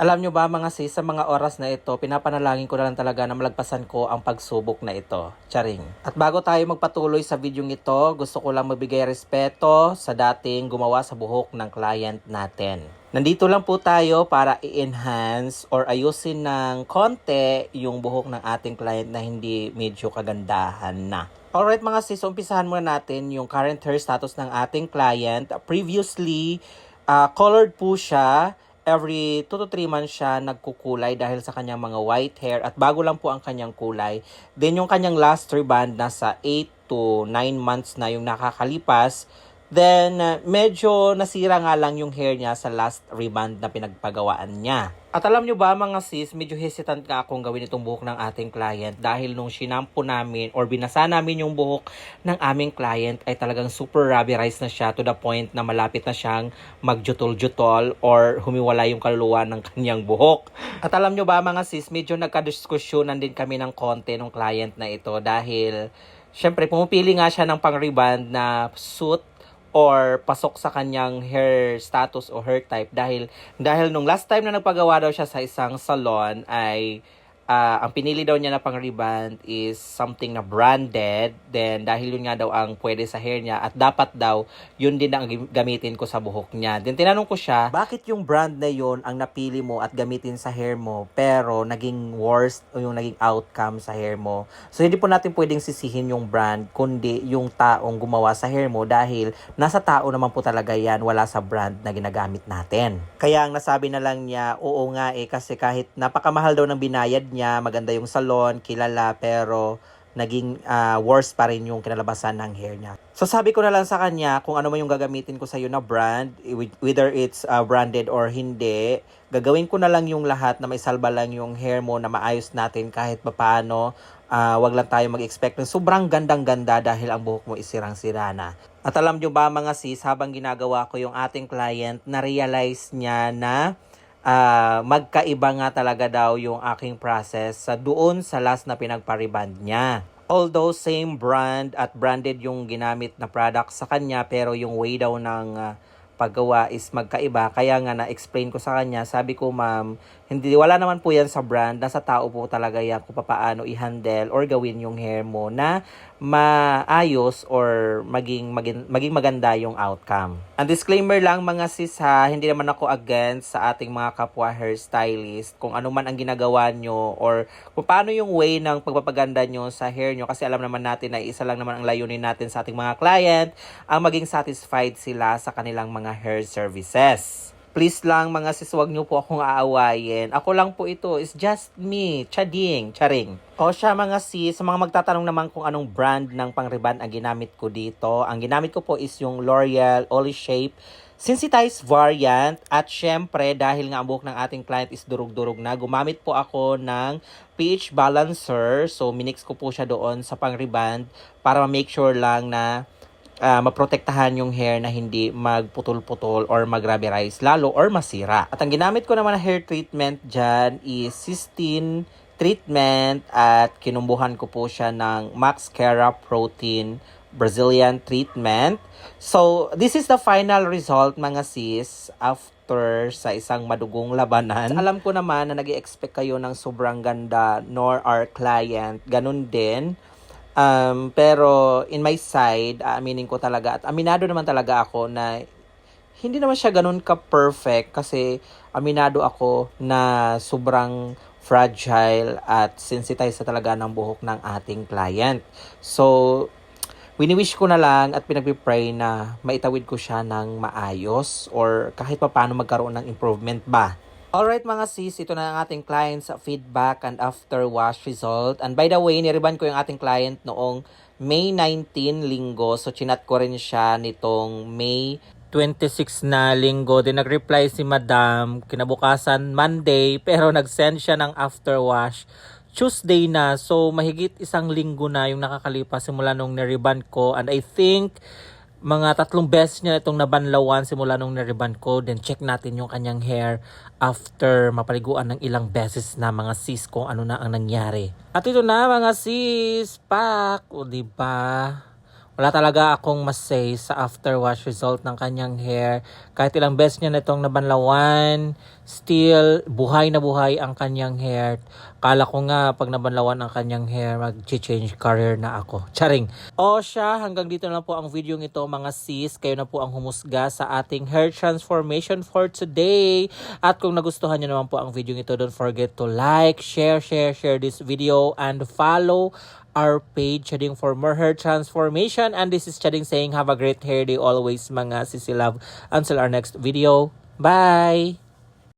Alam nyo ba mga sis, sa mga oras na ito, pinapanalangin ko na lang talaga na malagpasan ko ang pagsubok na ito. Charing. At bago tayo magpatuloy sa video ito, gusto ko lang magbigay respeto sa dating gumawa sa buhok ng client natin. Nandito lang po tayo para i-enhance or ayusin ng konti yung buhok ng ating client na hindi medyo kagandahan na. Alright mga sis, umpisahan muna natin yung current hair status ng ating client. Previously, ah, colored po siya every 2 to 3 months siya nagkukulay dahil sa kanyang mga white hair at bago lang po ang kanyang kulay. Then yung kanyang last reband nasa 8 to 9 months na yung nakakalipas. Then uh, medyo nasira nga lang yung hair niya sa last reband na pinagpagawaan niya. At alam nyo ba mga sis, medyo hesitant nga akong gawin itong buhok ng ating client dahil nung shinampo namin or binasa namin yung buhok ng aming client ay talagang super rubberized na siya to the point na malapit na siyang magjutol-jutol or humiwala yung kaluluwa ng kanyang buhok. At alam nyo ba mga sis, medyo nagkadiskusyonan din kami ng konti ng client na ito dahil syempre pumipili nga siya ng pang-reband na suit or pasok sa kanyang hair status o hair type dahil dahil nung last time na nagpagawa daw siya sa isang salon ay ah, ang pinili daw niya na pang reband is something na branded. Then dahil yun nga daw ang pwede sa hair niya at dapat daw yun din ang gamitin ko sa buhok niya. Then tinanong ko siya bakit yung brand na yun ang napili mo at gamitin sa hair mo pero naging worst o yung naging outcome sa hair mo? So hindi po natin pwedeng sisihin yung brand kundi yung taong gumawa sa hair mo dahil nasa tao naman po talaga yan wala sa brand na ginagamit natin. Kaya ang nasabi na lang niya oo nga eh kasi kahit napakamahal daw ng binayad niya maganda yung salon kilala pero naging ah, worse pa rin yung kinalabasan ng hair niya. So sabi ko na lang sa kanya kung ano man yung gagamitin ko sa iyo na brand, whether it's ah, branded or hindi, gagawin ko na lang yung lahat na may salba lang yung hair mo na maayos natin kahit papaano. ah wag lang tayo mag-expect ng sobrang gandang-ganda dahil ang buhok mo isirang-sira na. At alam nyo ba mga sis, habang ginagawa ko yung ating client, na-realize niya na ah magkaiba nga talaga daw yung aking process sa doon sa last na pinagpariband niya. Although same brand at branded yung ginamit na product sa kanya pero yung way daw ng ah, paggawa is magkaiba. Kaya nga na-explain ko sa kanya, sabi ko ma'am, hindi wala naman po yan sa brand, nasa tao po talaga yan kung paano i-handle or gawin yung hair mo na maayos or maging, maging, maging maganda yung outcome. Ang disclaimer lang mga sis ha, hindi naman ako against sa ating mga kapwa hairstylist kung ano man ang ginagawa nyo or kung paano yung way ng pagpapaganda nyo sa hair nyo kasi alam naman natin na isa lang naman ang layunin natin sa ating mga client ang maging satisfied sila sa kanilang mga hair services. Please lang mga sis, wag niyo po akong aawayin. Ako lang po ito. It's just me. Chading. Charing. O siya mga sis, sa mga magtatanong naman kung anong brand ng pangriban ang ginamit ko dito. Ang ginamit ko po is yung L'Oreal Oli Shape Sensitized variant at syempre dahil nga ang buhok ng ating client is durug-durug na, gumamit po ako ng pH balancer. So minix ko po siya doon sa pang-reband para ma-make sure lang na ah, maprotektahan yung hair na hindi magputol-putol or mag-rubberize lalo or masira. At ang ginamit ko naman na hair treatment dyan is cysteine treatment at kinumbuhan ko po siya ng Max Cara Protein Brazilian treatment. So, this is the final result mga sis after sa isang madugong labanan. Alam ko naman na nag expect kayo ng sobrang ganda nor our client. Ganun din. Um, pero in my side, aaminin ko talaga at aminado naman talaga ako na hindi naman siya ganun ka-perfect kasi aminado ako na sobrang fragile at sensitized talaga ng buhok ng ating client. So, wini-wish ko na lang at pinagpipray na maitawid ko siya ng maayos or kahit pa paano magkaroon ng improvement ba. Alright mga sis, ito na ang ating client's feedback and after wash result. And by the way, niriban ko yung ating client noong May 19 linggo. So chinat ko rin siya nitong May 26 na linggo. Then nag-reply si madam kinabukasan Monday pero nag-send siya ng after wash Tuesday na. So mahigit isang linggo na yung nakakalipas simula nung niriban ko. And I think mga tatlong beses niya itong nabanlawan simula nung nariban ko. Then check natin yung kanyang hair after mapaliguan ng ilang beses na mga sis kung ano na ang nangyari. At ito na mga sis, pak! O diba? Wala talaga akong masay sa after wash result ng kanyang hair. Kahit ilang beses niya na itong nabanlawan, Still, buhay na buhay ang kanyang hair. Kala ko nga pag nabanlawan ang kanyang hair, mag-change career na ako. Charing. O siya, hanggang dito na po ang video ito mga sis. Kayo na po ang humusga sa ating hair transformation for today. At kung nagustuhan nyo naman po ang video ito, don't forget to like, share, share, share this video, and follow our page Chading for more hair transformation. And this is Chading saying have a great hair day always mga sisi love. Until our next video. Bye!